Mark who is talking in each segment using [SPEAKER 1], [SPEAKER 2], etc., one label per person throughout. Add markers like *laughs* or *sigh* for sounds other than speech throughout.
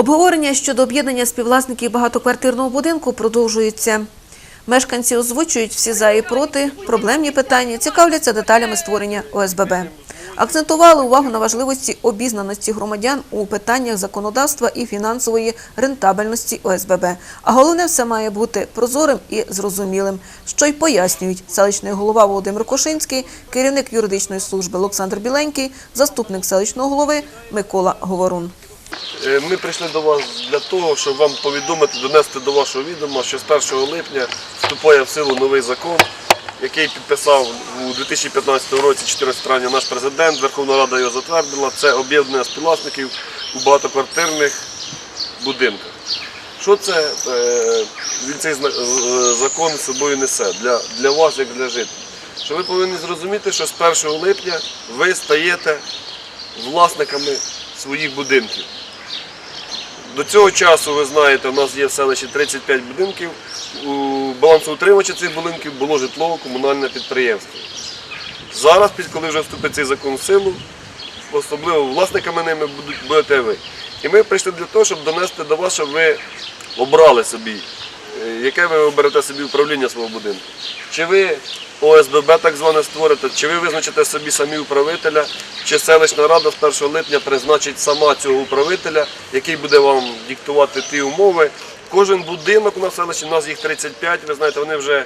[SPEAKER 1] Обговорення щодо об'єднання співвласників багатоквартирного будинку продовжується. Мешканці озвучують всі за і проти, проблемні питання, цікавляться деталями створення ОСББ. Акцентували увагу на важливості обізнаності громадян у питаннях законодавства і фінансової рентабельності ОСББ. А головне, все має бути прозорим і зрозумілим, що й пояснюють селищний голова Володимир Кошинський, керівник юридичної служби Олександр Біленький, заступник селищного голови Микола Говорун.
[SPEAKER 2] Е, Ми прийшли до вас для того, щоб вам повідомити, донести до вашого відома, що з 1 липня вступає в силу новий закон, який підписав у 2015 році, 14 травня, наш президент. Верховна Рада його затвердила. Це об'єднання співвласників у багатоквартирних будинках. Що це е, він цей е, закон собою несе для, для вас, як для жителів? Що ви повинні зрозуміти, що з 1 липня ви стаєте власниками своїх будинків. До цього часу, ви знаєте, у нас є в селищі 35 будинків. У балансоутримувача цих будинків було житлово-комунальне підприємство. Зараз, коли вже вступить цей закон в силу, особливо власниками ними будете ви. І ми прийшли для того, щоб донести до вас, щоб ви обрали собі, яке ви оберете собі управління свого будинку. Чи ви ОСББ так зване створите, чи ви визначите собі самі управителя, чи селищна рада з 1 липня призначить сама цього управителя, який буде вам диктувати ті умови. Кожен будинок в селищі, у нас їх 35, ви знаєте, вони вже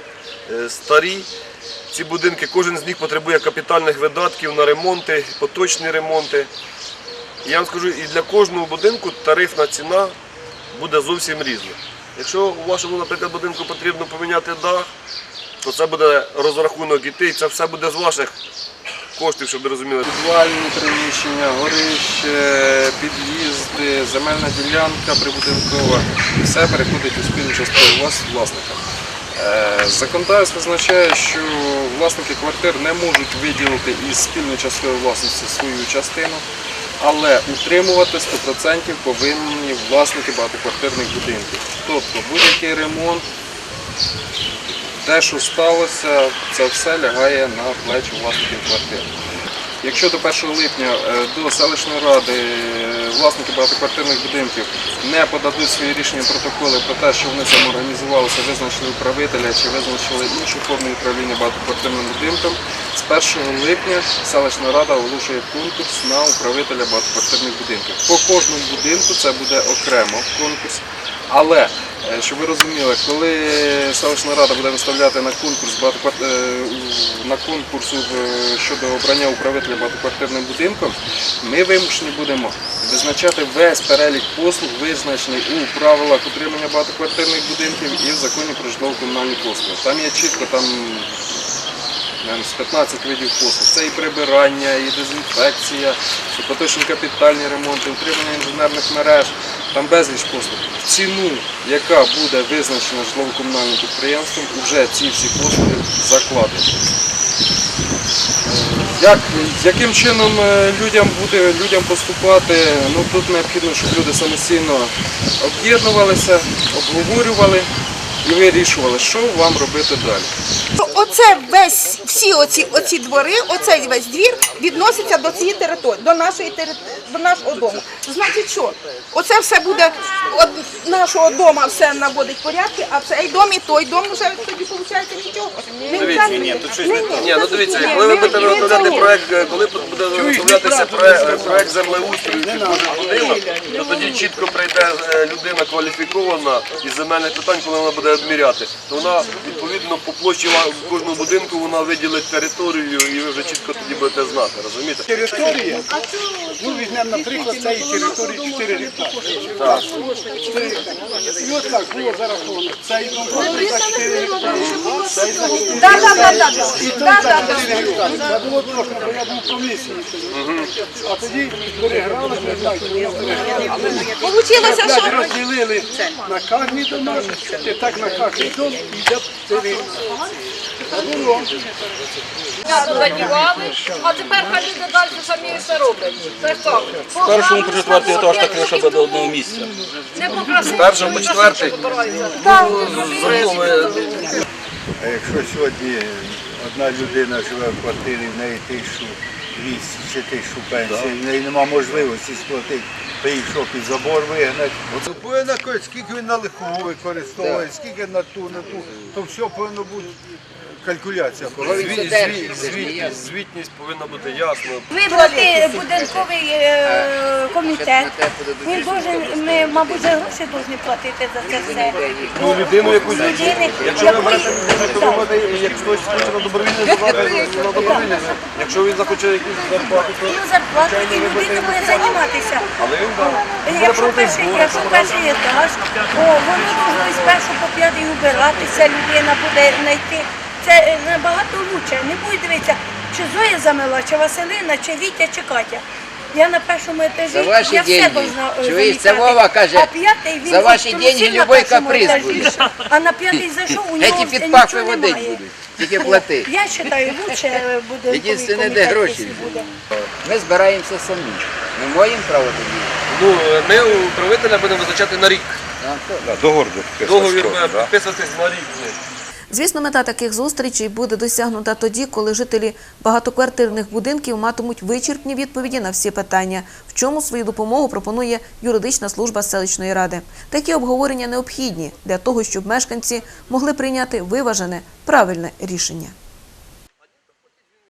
[SPEAKER 2] е, старі. Ці будинки, кожен з них потребує капітальних видатків на ремонти, поточні ремонти. Я вам скажу, і для кожного будинку тарифна ціна буде зовсім різна. Якщо у вашому, наприклад, будинку потрібно поміняти дах, то це буде розрахунок іти, і це все буде з ваших коштів, щоб ви розуміли.
[SPEAKER 3] Підвальні приміщення, горище, під'їзди, земельна ділянка прибудинкова. Все переходить у спільну частину влас- власника. Е, Законодавство визначає, що власники квартир не можуть виділити із спільної часткової власності свою частину, але утримувати 100% повинні власники багатоквартирних будинків. Тобто будь-який ремонт, те, що сталося, це все лягає на плечі власників квартир. Якщо до 1 липня е, до селищної ради е, власники багатоквартирних будинків не подадуть свої рішення протоколи про те, що вони самоорганізувалися, визначили управителя чи визначили іншу форму управління багатоквартирним будинком, з 1 липня селищна рада оголошує конкурс на управителя багатоквартирних будинків. По кожному будинку це буде окремо конкурс. Але е, щоб ви розуміли, коли селищна рада буде виставляти на конкурс е, на конкурс щодо обрання управителя багатоквартирним будинком, ми вимушені будемо визначати весь перелік послуг, визначений у правилах утримання багатоквартирних будинків і в законі про житлово-комунальні послуги. Там є чітко там з 15 видів послуг. Це і прибирання, і дезінфекція, і поточні капітальні ремонти, утримання інженерних мереж, там безліч послуг. Ціну, яка буде визначена житлово-комунальним підприємством, вже ці всі послуги закладені. Як, яким чином е, людям буде людям поступати? Ну тут необхідно, щоб люди самостійно об'єднувалися, обговорювали і вирішували, що вам робити далі.
[SPEAKER 4] Оце весь всі оці, оці двори, оцей весь двір відноситься до цієї території, до нашої території, до нашого дому. Значить, що? Оце все буде от нашого дому все наводить порядки, а цей дом і той дом вже тоді виходить нічого. Не
[SPEAKER 2] Дивіться,
[SPEAKER 4] ні,
[SPEAKER 2] ні,
[SPEAKER 4] тут щось не
[SPEAKER 2] Ні, ну дивіться, коли ви будете виготовляти проект, е, коли буде виготовлятися проект, проект землеустрою під кожен будинок, то тоді чітко прийде е, людина кваліфікована із земельних питань, коли вона буде відміряти. То вона відповідно по площі ва- кожного будинку вона виділить територію і ви вже чітко тоді будете знати, розумієте?
[SPEAKER 5] територія, ну візьмемо, наприклад, цієї території 4 гектари.
[SPEAKER 2] Так.
[SPEAKER 5] І от так було зараховано. Цей дом за 4 гектари, цей за 4
[SPEAKER 4] Да, да, да, да,
[SPEAKER 5] і той за
[SPEAKER 4] да, да.
[SPEAKER 5] 4 гектари. Це було трохи, бо я був в комісії. А тоді переграли, не знаю, переграли.
[SPEAKER 4] Получилося, що
[SPEAKER 5] розділили на кожний дом, і так на кожний дом йде 4. А
[SPEAKER 6] задівали, а тепер хай люди далі самі все роблять. Це так.
[SPEAKER 7] В першому по четвертий етаж так лише буде до одного місця.
[SPEAKER 6] Не попросили.
[SPEAKER 2] першого по четвертий?
[SPEAKER 8] А якщо сьогодні одна людина живе в квартирі, в неї тисячу 200 чи тисячу пенсії, в неї нема можливості сплатити. Прийшов під забор вигнати. Оце повинно скільки він на лихову використовує, скільки на ту, на ту. То все повинно бути калькуляція.
[SPEAKER 2] Звіт- звіт- звіт- Звітність повинна бути ясна.
[SPEAKER 9] Вибрати будинковий е, комітет. Він должен, ми, мабуть, за гроші повинні платити за це все.
[SPEAKER 2] Ну, людину якусь,
[SPEAKER 9] Людини,
[SPEAKER 2] якщо ви
[SPEAKER 9] якої-
[SPEAKER 2] берете, то ви
[SPEAKER 9] Так.
[SPEAKER 2] можете, як хтось хоче на добровільне здавати, на добровільне. Якщо він захоче якусь зарплату, то
[SPEAKER 9] Ну, зарплату і людина має займатися.
[SPEAKER 2] але він да.
[SPEAKER 9] Е, Якщо перший, якщо перший етаж, о, воно должно з першого по п'ятий убиратися, людина буде знайти. Це е, набагато лучше. Не буде дивитися, чи Зоя замила, чи Василина, чи Вітя, чи Катя. Я на першому етажі,
[SPEAKER 10] За ваші
[SPEAKER 9] я все
[SPEAKER 10] деньги.
[SPEAKER 9] должна е,
[SPEAKER 10] Чуєш, це. Вова каже,
[SPEAKER 9] а п'ятий він
[SPEAKER 10] за ваші деньги
[SPEAKER 9] трусив на
[SPEAKER 10] любой
[SPEAKER 9] першому
[SPEAKER 10] каприз
[SPEAKER 9] етажі,
[SPEAKER 10] буде.
[SPEAKER 9] А на п'ятий зайшов, у нього
[SPEAKER 10] Эти
[SPEAKER 9] все
[SPEAKER 10] під пахви
[SPEAKER 9] нічого
[SPEAKER 10] водить
[SPEAKER 9] немає.
[SPEAKER 10] будуть, тільки плати.
[SPEAKER 9] Я вважаю, лучше е, *laughs* буде
[SPEAKER 10] Єдине, де гроші. Ми збираємося самі. Ми маємо право тоді.
[SPEAKER 2] Ну, ми управителя будемо визначати на рік.
[SPEAKER 7] Договор
[SPEAKER 2] Договір підписуватись на рік.
[SPEAKER 1] Звісно, мета таких зустрічей буде досягнута тоді, коли жителі багатоквартирних будинків матимуть вичерпні відповіді на всі питання, в чому свою допомогу пропонує юридична служба селищної ради. Такі обговорення необхідні для того, щоб мешканці могли прийняти виважене правильне рішення.